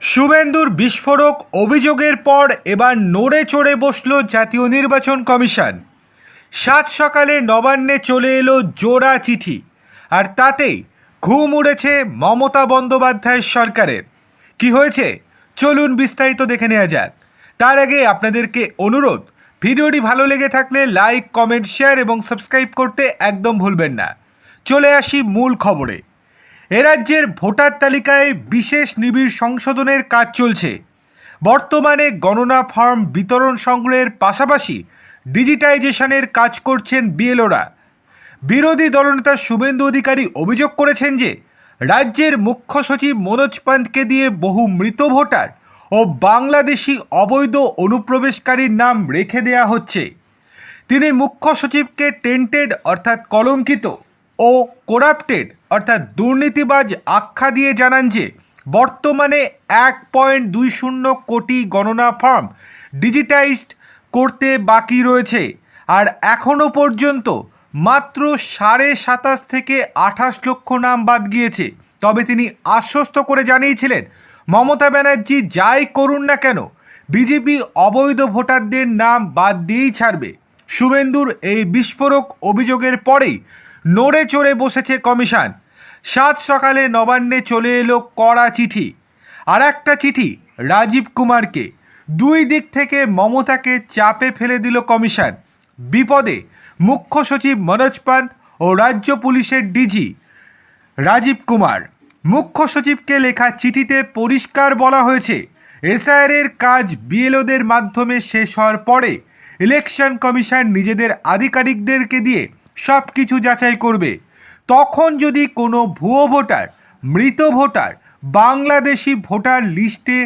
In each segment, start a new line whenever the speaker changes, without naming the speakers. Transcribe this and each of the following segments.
শুভেন্দুর বিস্ফোরক অভিযোগের পর এবার নড়ে চড়ে বসল জাতীয় নির্বাচন কমিশন। সাত সকালে নবান্নে চলে এলো জোড়া চিঠি, আর তাতেই ঘুম উড়েছে মমতা বন্দ্যোপাধ্যায়ের সরকারের। কি হয়েছে? চলুন বিস্তারিত দেখে নেওয়া যাক। তার আগে আপনাদেরকে অনুরোধ, ভিডিওটি ভালো লেগে থাকলে লাইক, কমেন্ট, শেয়ার এবং সাবস্ক্রাইব করতে একদম ভুলবেন না। চলে আসি মূল খবরে। রাজ্যের ভোটার তালিকায় বিশেষ নিবিড় সংশোধনের কাজ চলছে। বর্তমানে গণনা ফর্ম বিতরণ সংগ্রহের পাশাপাশি ডিজিটাইজেশনের কাজ করছেন বিএলওরা। বিরোধী দলনেতা শুভেন্দু অধিকারী অভিযোগ করেছেন যে, রাজ্যের মুখ্য সচিব মনোজ পান্তকে দিয়ে বহু মৃত ভোটার ও বাংলাদেশি অবৈধ অনুপ্রবেশকারীর নাম রেখে দেয়া হচ্ছে। তিনি মুখ্য সচিবকে টেন্টেড অর্থাৎ কলঙ্কিত ও করাপ্টেড অর্থাৎ দুর্নীতিবাজ আখ্যা দিয়ে জানান যে, বর্তমানে এক পয়েন্ট দুই শূন্য কোটি গণনা ফর্ম ডিজিটাইজড করতে বাকি রয়েছে। আর এখনও পর্যন্ত মাত্র সাড়ে সাতাশ থেকে আঠাশ লক্ষ নাম বাদ গিয়েছে। তবে তিনি আশ্বস্ত করে জানিয়েছিলেন, মমতা ব্যানার্জি যাই করুন না কেন, বিজেপি অবৈধ ভোটারদের নাম বাদ দিয়েই ছাড়বে। শুভেন্দুর এই বিস্ফোরক অভিযোগের পরেই নড়ে চড়ে বসেছে কমিশন। সাত সকালে নবান্নে চলে এলো কড়া চিঠি। আর একটা চিঠি রাজীব কুমারকে। দুই দিক থেকে মমতাকে চাপে ফেলে দিল কমিশন। বিপদে মুখ্য সচিব মনোজ পান্ত ও রাজ্য পুলিশের ডিজি রাজীব কুমার। মুখ্য সচিবকে লেখা চিঠিতে পরিষ্কার বলা হয়েছে, এসআইআরের কাজ বিএলওদের মাধ্যমে শেষ হওয়ার পরে ইলেকশন কমিশন নিজেদের আধিকারিকদেরকে দিয়ে সব কিছু যাচাই করবে। তখন যদি কোনো ভুয়ো ভোটার, মৃত ভোটার, বাংলাদেশি ভোটার লিস্টে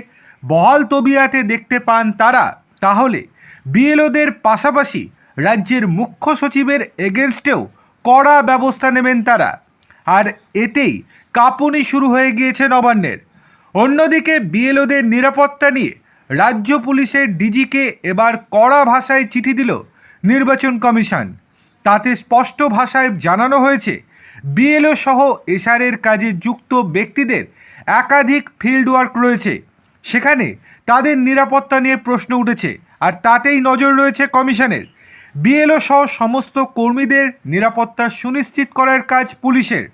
বহাল তবিয়াতে দেখতে পান তারা, তাহলে বিএলওদের পাশাপাশি রাজ্যের মুখ্য সচিবের এগেনস্টেও কড়া ব্যবস্থা নেবেন তারা। আর এতেই কাঁপুনি শুরু হয়ে গিয়েছে নবান্নের। অন্যদিকে বিএলওদের নিরাপত্তা নিয়ে রাজ্য পুলিশের ডিজিকে এবার কড়া ভাষায় চিঠি দিল নির্বাচন কমিশন। তাতে স্পষ্ট ভাষায় জানানো হয়েছে, বিএলও সহ এসআরের কাজে যুক্ত ব্যক্তিদের একাধিক ফিল্ড ওয়ার্ক রয়েছে। সেখানে তাদের নিরাপত্তা নিয়ে প্রশ্ন উঠেছে, আর তাতেই নজর রয়েছে কমিশনের। বিএলও সহ সমস্ত কর্মীদের নিরাপত্তা সুনিশ্চিত করার কাজ পুলিশের,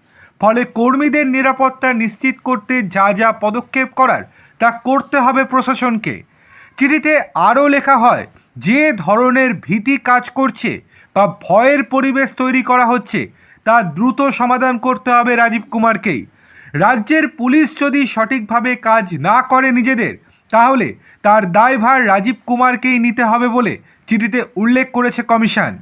ফলে কর্মীদের নিরাপত্তা নিশ্চিত করতে যা যা পদক্ষেপ করার তা করতে হবে প্রশাসনকে। চিঠিতে আরও লেখা হয়, যে ধরনের ভীতি কাজ করছে বা ভয়ের পরিবেশ তৈরি করা হচ্ছে। তা দ্রুত সমাধান করতে হবে রাজীব কুমারকেই রাজ্যের পুলিশ যদি সঠিকভাবে কাজ না করে নিজেদের, তাহলে তার দায়ভার রাজীব কুমারকেই নিতে হবে বলে চিঠিতে উল্লেখ করেছে কমিশন।